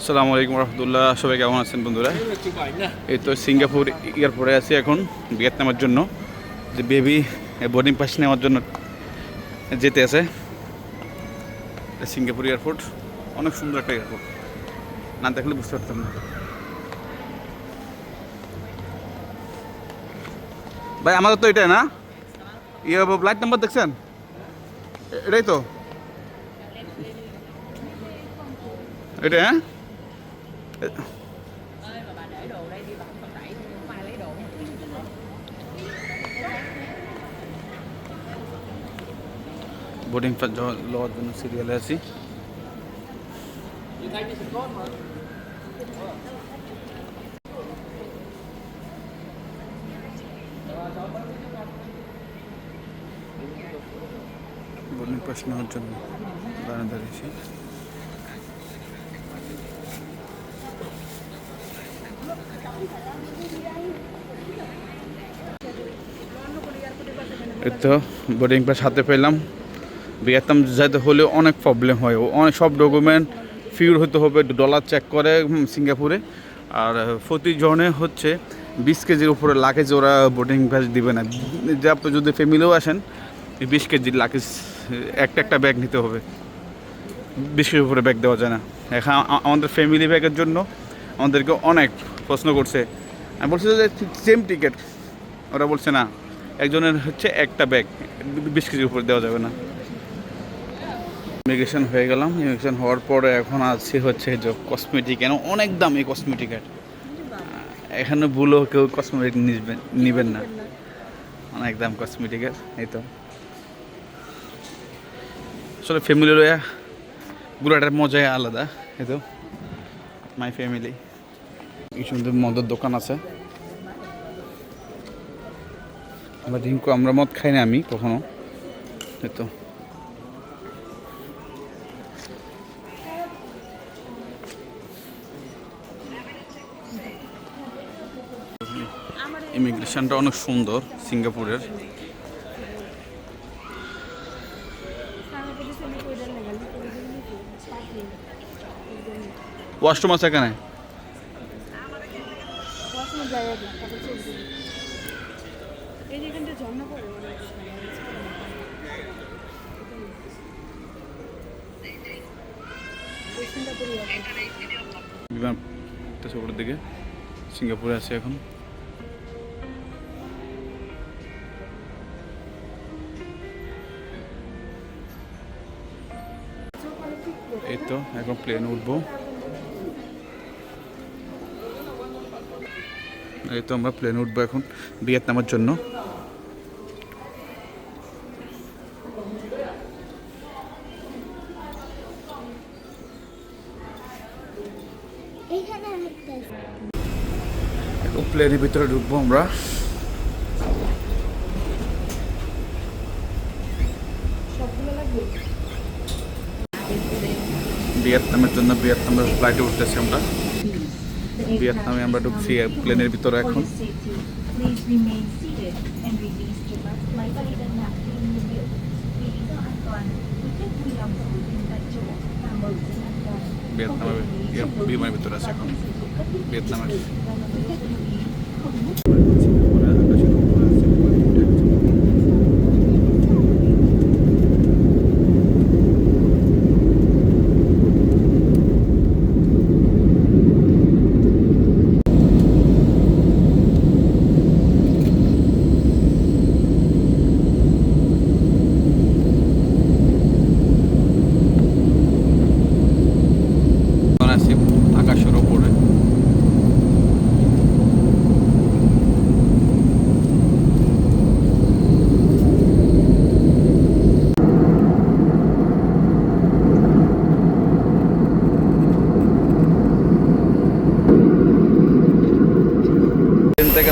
আসসালামু আলাইকুম রহমতুল্লাহ, সবাই কেমন আছেন বন্ধুরা? এই তো সিঙ্গাপুর এয়ারপোর্টে আছি এখন ভিয়েতনামের জন্য। যে বেবি বোর্ডিং পাস নেওয়ার জন্য যেতে আছে। সিঙ্গাপুর এয়ারপোর্ট, অনেক সুন্দর একটা এয়ারপোর্ট। না দেখলে বুঝতে পারতাম না। ভাই, আমাদের তো এটাই না? ইয়ে ফ্লাইট নাম্বার দেখছেন? এটাই তো? এটা হ্যাঁ? বোর্ডিং লওয়ার জন্য সিরিয়ালে আছি বোর্ডিং পাস নেওয়ার জন্য দাঁড়িয়ে দাঁড়িয়েছি তো বোর্ডিং পাস হাতে পেলাম। ভিয়েতনাম যেতে হলে অনেক প্রবলেম হয়। অনেক সব ডকুমেন্ট ফিউর হতে হবে ডলার চেক করে সিঙ্গাপুরে। আর আহ, প্রতিজনে হচ্ছে বিশ কেজির উপরে লাগেজ ওরা বোর্ডিং পাস দিবে না। আপনি যদি ফ্যামিলিও আসেন বিশ কেজির লাগেজ একটা একটা ব্যাগ নিতে হবে। বিশ কেজির উপরে ব্যাগ দেওয়া যায় না। এখন আমাদের ফ্যামিলি ব্যাগের জন্য আমাদেরকে অনেক প্রশ্ন করছে। আমি বলছি যে সেম টিকিট ওরা বলছে না। একজনের হচ্ছে একটা ব্যাগ, বিশ কেজির উপরে দেওয়া যাবে না। ইমিগ্রেশন হয়ে গেলাম। ইমিগ্রেশন হওয়ার পরে এখন আছি হচ্ছে যে কসমেটিক কেন অনেক দাম এই কসমেটিকের এখানে ভুলেও কেউ কসমেটিক নিবেন নিবেন না। অনেক দাম কসমেটিকের এই তো। আসলে ফ্যামিলি লয়া ঘোরাটার মজাই আলাদা, এই তো। মাই ফ্যামিলি এই সুন্দর মদের দোকান আছে। আমরা ডিঙ্কু আমরা মদ খাই না আমি কখনো। তো। ইমিগ্রেশনটা অনেক সুন্দর, সিঙ্গাপুরের। ওয়াশরুম আছে এখানে? এই যে এখানটা ঝর্ণা পড়ে দিকে সিঙ্গাপুরে আছে এখন। এই তো এখন প্লেন উঠবো। এই তো আমরা প্লেন উঠবো এখন ভিয়েতনামের জন্য। এখন প্লেনের ভিতরে ঢুকবো আমরা। ভিয়েতনামের জন্য ভিয়েতনামের ফ্লাইটে উঠতেছি আমরা। ভিয়েতনামে আমরা ঢুকছি প্লেনের ভিতরে এখন। বিমানের ভিতরে আছে এখন। ভিয়েতনামের।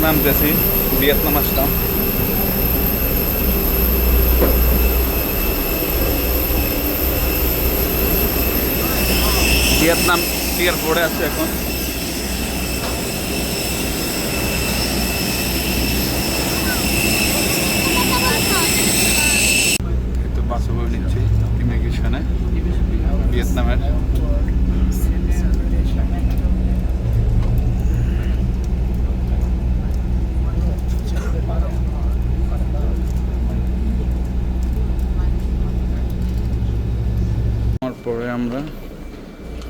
নামতেছি ভিয়েতনাম আসলাম। ভিয়েতনাম এয়ারপোর্টে আছে এখন। এই তো বাসে করে নিচ্ছি ইমিগ্রেশনে ভিয়েতনামের।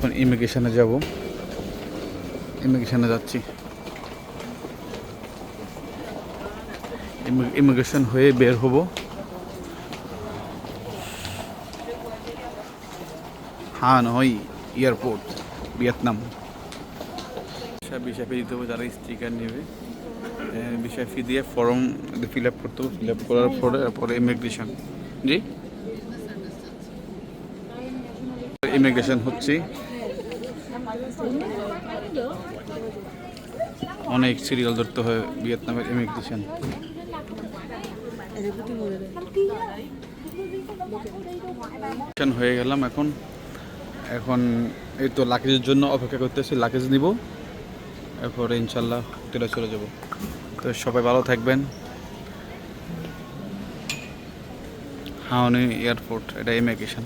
এখন ইমিগ্রেশনে যাব। ইমিগ্রেশনে যাচ্ছি। ইমিগ্রেশন হয়ে বের হব। Hanoi airport, Vietnam. সব বিষয় ফি দিতে হবে, যারা স্টিকার নেবে। বিষয় ফি দিয়ে ফর্ম ফিল আপ করতে হবে। ফিল আপ করার পরে তারপরে ইমিগ্রেশন জি? ইমিগ্রেশন হচ্ছে অনেক সিরিয়াল ধরতে হয় ভিয়েতনামের ইমিগ্রেশন হয়ে গেলাম এখন। এখন এই তো লাকেজের জন্য অপেক্ষা করতেছি লাকেজ নিব। এরপরে ইনশাল্লাহ হোটেলে চলে যাব। তো সবাই ভালো থাকবেন। হাওনি এয়ারপোর্ট, এটা ইমিগ্রেশন